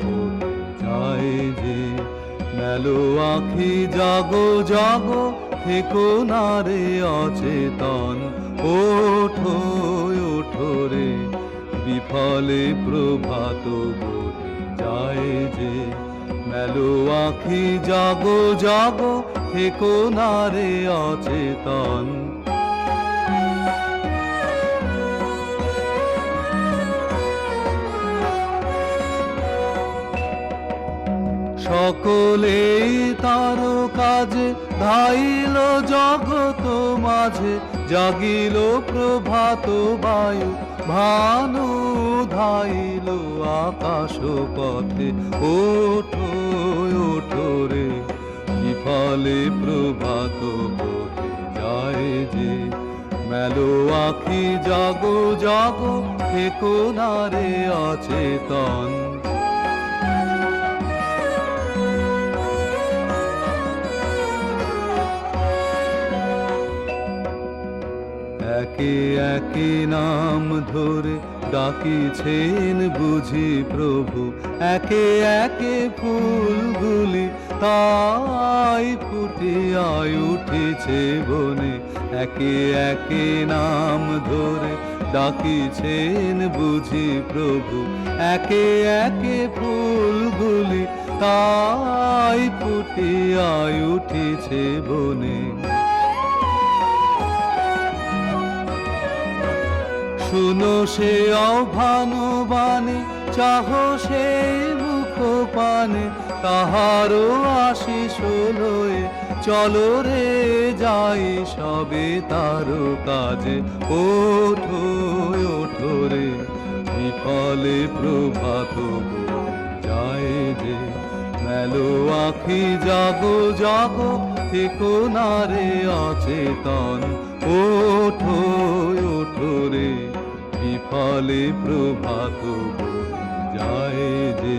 ভোরে যায় যে মেলো আখি জাগো জাগো, থেকো না রে অচেতন। ওঠো ওঠো রে বিফলে প্রভাত যায় যে মেলো আখি জাগো জাগো, থেকো না রে অচেতন। সকলেই তার কাজে ধাইল জগত মাঝে, জাগিল প্রভাত বায়ু, ভানু ধাইল আকাশ পথে, ওঠো ওঠো রে। বিফলে প্রভাত যায় যে, মেলো আখি, জাগো জাগো, থেকো না রে অচেতন। একে একে নাম ধরে ডাকিছেন বুঝি প্রভু। একে একে ফুলগুলি তাই ফুটিয়ায় উঠেছে বনে। একে একে নাম ধরে ডাকিছেন বুঝি প্রভু। একে একে ফুলগুলি তাই ফুটিয়ায় উঠেছে বনে। শুনো সে আহ্বান বাণী চাহ সে মুখ পানে তাহারও আশিস লয়ে চলো রে যাই সবে তার কাজে, ওঠো ওঠো রে। বিফলে প্রভাত যায় যে মেলো আখি জাগো জাগো থেকো না রে অচেতন। ওঠো ওঠো রে বিফলে প্রভাত যায় যে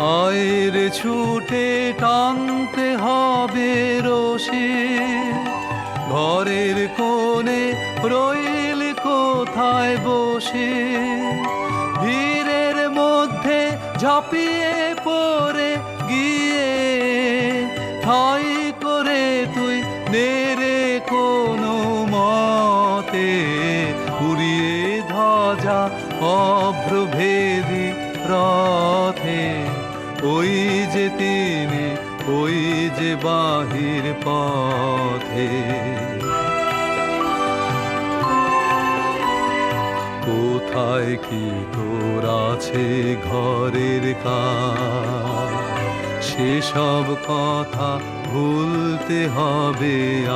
আয়ের ছুটে টানতে হবে রশি। ঘরের কোণে রইল কোথায় বসে? ভিড়ের মধ্যে ঝাঁপিয়ে পড়ে গিয়ে। ঠাই করে তুই নেরে কোনো মতে উড়িয়ে ধ্বজা অভ্রভেদী রথে ওই যে তিনি, ওই যে বাহির পথে। কোথায় কি তোর আছে ঘরের কাজ? সেসব কথা ভুলতে হবে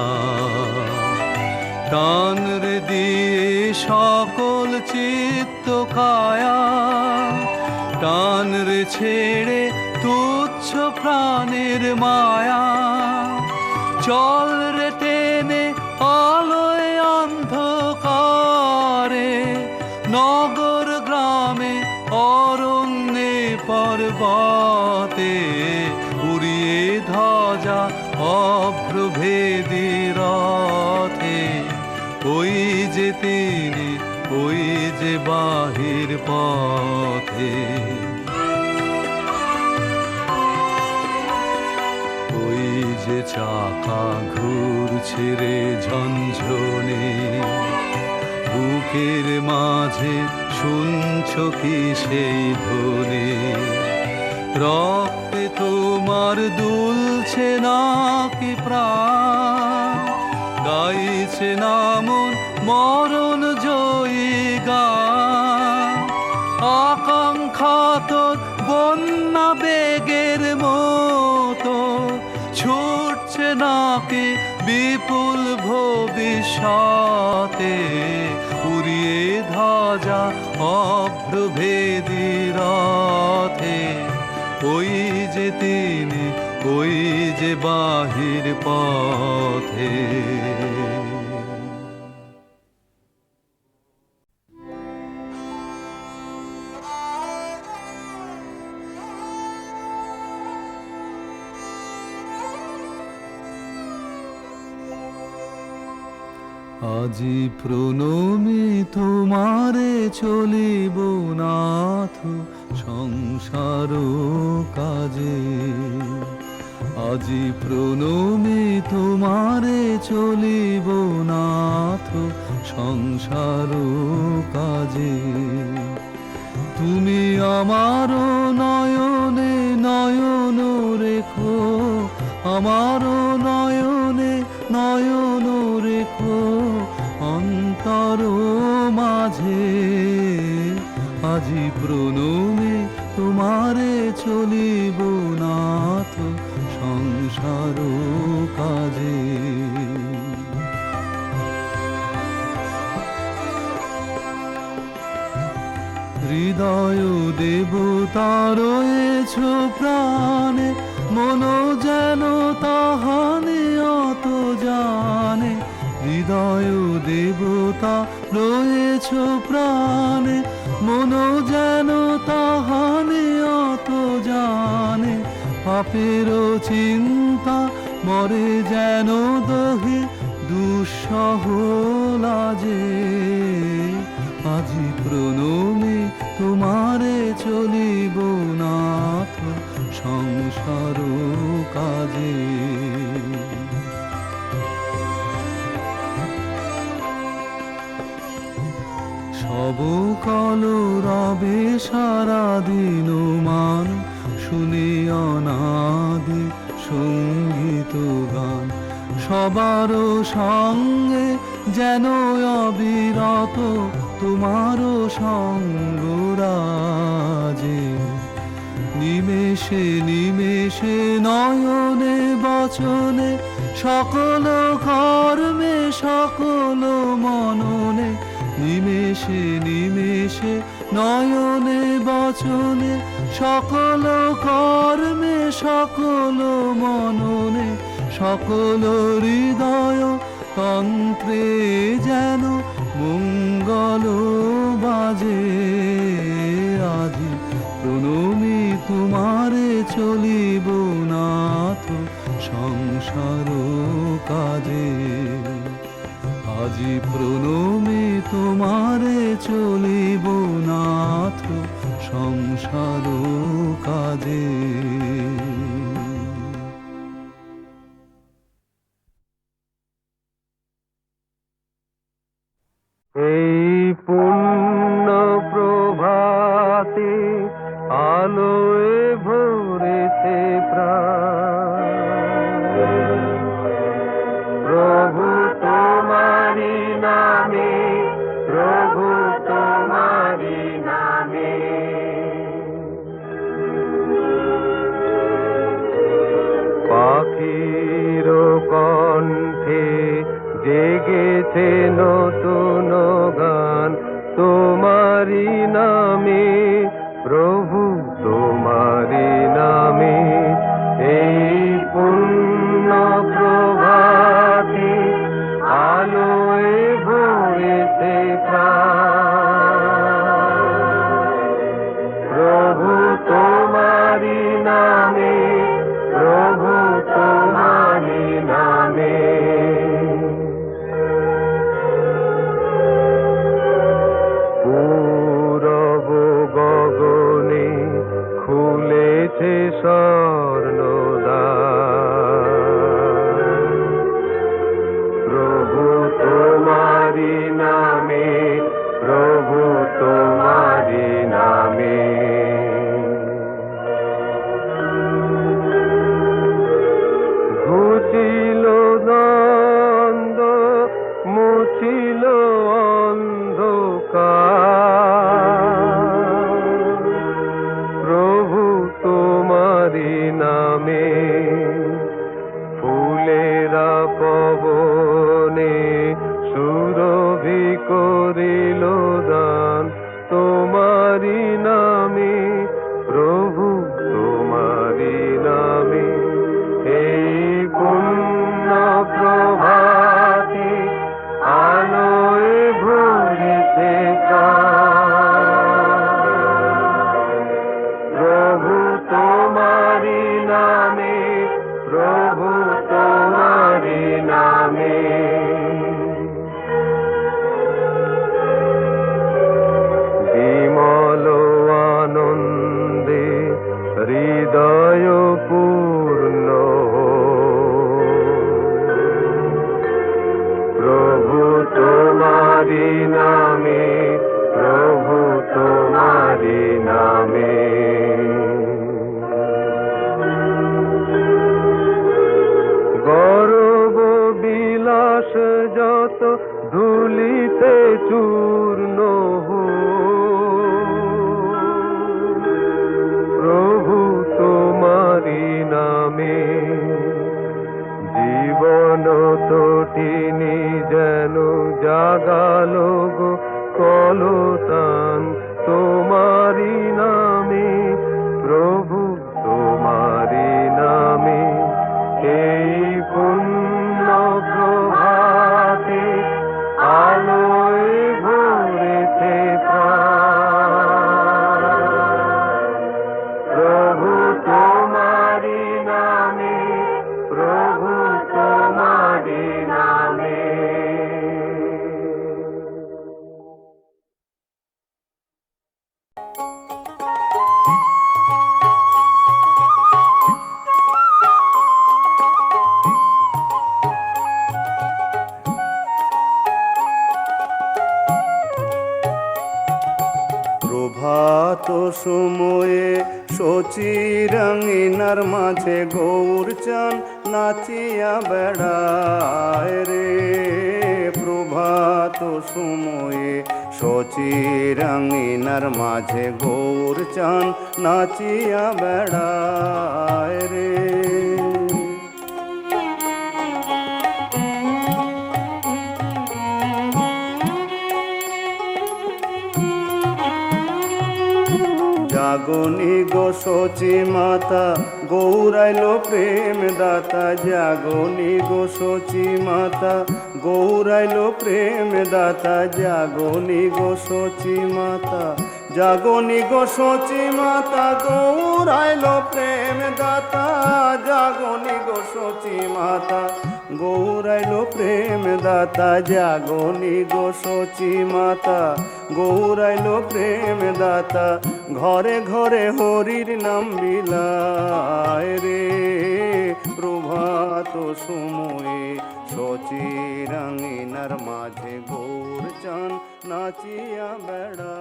টান দিয়ে সকল চিত্ত কায়া। টান রে ছেড়ে তুচ্ছ প্রাণের মায়া। চল রে টেনে আলোয় অন্ধকারে, নগর গ্রামে অরণ্যে পর্বতে উড়িয়ে ধ্বজা অভ্রভেদী রথে। ওই যে তিনি ওই যে বাহির পথে ওই যে চাকা ঘুরছে রে ঝঞ্ঝনে বুকের মাঝে শুনছ কি সেই ধ্বনি? রক্তে তোমার দুলছে না কি প্রাণ? গাইছে নামন মরণ জয়ী গান আকাঙ্ক্ষা বন্যা বেগের মতো ছুটছে নাকি বিপুল ভবিষ্যতে। উড়িয়ে ধাজা অভ্রভেদী রথে। ওই যে তিনি, ওই যে বাহির পথে। আজি প্রণমী তোমারে চলিব নাথ সংসার কাজে। আজি প্রণমী তোমারে চলিব নাথ সংসার কাজে। তুমি আমার নয়নে নয়ন রেখো আমার আজি প্রণমে তোমারে চলিব নাথ সংসার কাজে। হৃদয় দেবতা রয়েছ প্রাণে মন যেন তাহানে অত জানে। হৃদয় দেবতা রয়েছ প্রাণে মন যেন তাহানে অত জানে, পাপের চিন্তা মরে যেন দহে, দুঃসহ লাজে। আজি প্রণমে তোমারে চলিব নাথ, সংসার কাজে। সব কল রবে সারা দিন মান, শুনে অনাদি সংগীত গান। সবার সঙ্গে যেন অবিরত, তোমারও সঙ্গরাজে নিমেষে নিমেষে নয়নে বচনে, সকল কর্মে সকল মননে নিমেষে নিমেষে, নয়নে, বচনে, সকল কর্মে, সকল মননে, সকল হৃদয় তন্ত্রে যেন মঙ্গল বাজে। আজি প্রণমী তোমারে চলিব নাথ, সংসার কাজে। আজি প্রণমী তোমারে চলিব নাথ সংসার কাজে। জেগেছে নতুন গান। তোমারি নামে তোমারি নামে, প্রভু তোমারি নামে। গৌরব বিলাস যত ধুলিতে চূর্ণ হো। প্রভু তোমারি নামে, জীবন তিনি যেন জাগালো প্রভাত সময়ে সচিরাঙ্গিনার মাঝে গৌর চান নাচিয়া বেড়ায় রে। প্রভাত সময়ে সচিরাঙ্গিনার মাঝে গৌর চান নাচিয়া বেড়ায় রে। জাগনি গো সচি মাতা, গৌরাইল প্রেম দাতা, জাগনি গো সচি মাতা, গৌরাইল প্রেম দাতা, জাগনি গো সচি মাতা। জাগনি গো সচি মাতা গৌরাইল প্রেম দাতা। জাগনি গো সচি মাতা গৌরাইল প্রেম দাতা। জাগনি গো সচি মাতা গৌরাইল প্রেম দাতা। ঘরে ঘরে হরির নাম বিলায় রে। প্রভাত সময়ে সচিরাঙ্গিনার মাঝে গৌর চান নাচিয়া বেড়া